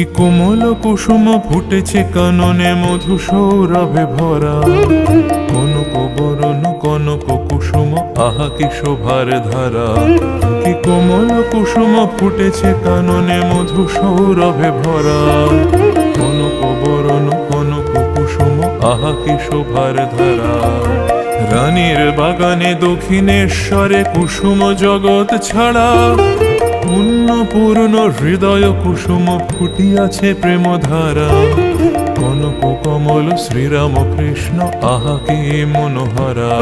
কি কোমল কুসুম ফুটেছে কাননে মধু সৌরভে ভরা। কনক বরণ, কনক কুসুম, আহা কি শোভার ধারা। কি কোমল কুসুম ফুটেছে কাননে মধু সৌরভে ভরা। কনক বরণ, কনক কুসুম, আহা কি শোভার ধারা। রানীর বাগানে দক্ষিণেশ্বরে কুসুম জগৎ ছাড়া পূর্ণ হৃদয় কুসুম ফুটিয়াছে প্রেম ধারা কনক কমল শ্রীরাম কৃষ্ণ, আহা কি মনোহরা।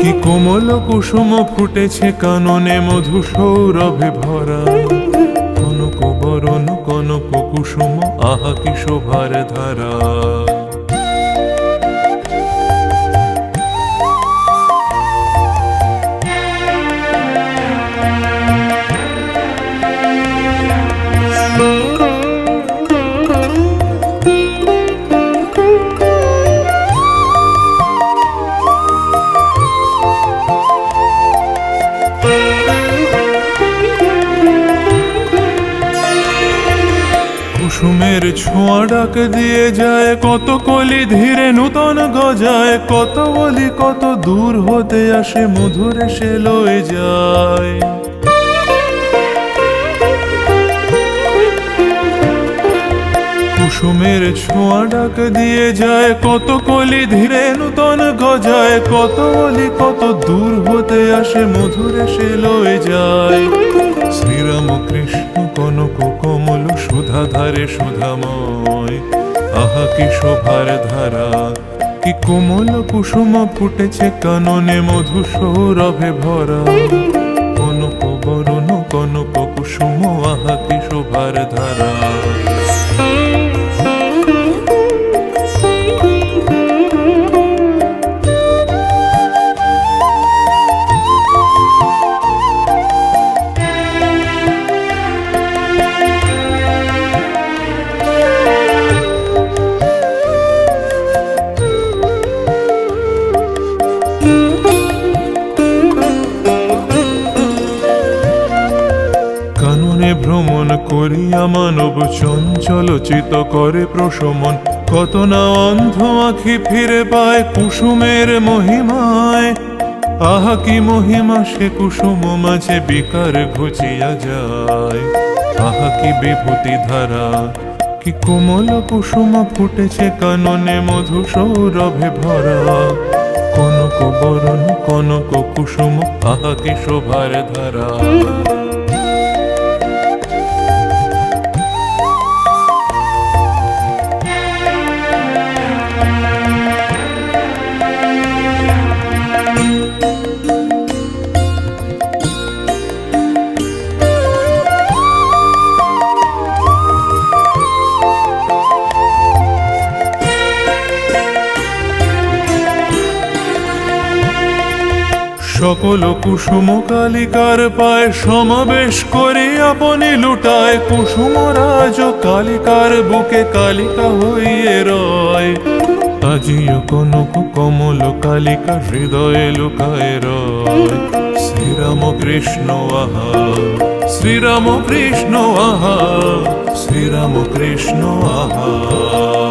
কি কোমল কুসুম ফুটেছে কাননে মধু সৌরভে ভরা। কনক বরণ, কনক কুসুম, আহা কি শোভার ধারা। কুসুমের ছোঁয়া ডাক দিয়ে যায়, কত কলি ধীরে নূতন গজায়, কত বলি কত দূর হতে আসে, মধুর সে লয়ে যায়। কুসুমের ছোঁয়া ডাক দিয়ে যায়, কত কলি ধীরে নূতন গজায়, কত বলি কত দূর হতে আসে, মধুর সে লয়ে যায়। শ্রীরাম কৃষ্ণ কমল সুধা ধারে সুধাময়। আহা, কি শোভার ধারা, কি কোমল কুসুম ফুটেছে কাননে মধু সৌরভে ভরা। কনক বরণ, কনক কুসুম, আহা, কি শোভার ধারা। ভ্রমণ করিয়া মানব চঞ্চল চিত করে প্রশমন। কত না অন্ধ আখি ফিরে পায় কুসুমের মহিমায়। আহা, কি মহিমা সে কুসুম মাঝে বিকার ঘুচিয়া যায়। আহা, কি বিভূতি ধারা, কি কোমল কুসুম ফুটেছে কাননে মধু সৌরভে ভরা। কনক বরণ, কনক কুসুম, আহা, কি শোভার ধারা। সকল কুসুম কালিকার পায় সমাবেশ করে আপনি লুটায়। কুসুম রাজ কালিকার বুকে কালিকা হইয়ে রয়। আজিও কনক কমল কালিকা হৃদয়ে লুকায় রয়। শ্রীরাম কৃষ্ণ, আহা। শ্রীরাম কৃষ্ণ, আহা। শ্রীরাম কৃষ্ণ, আহা।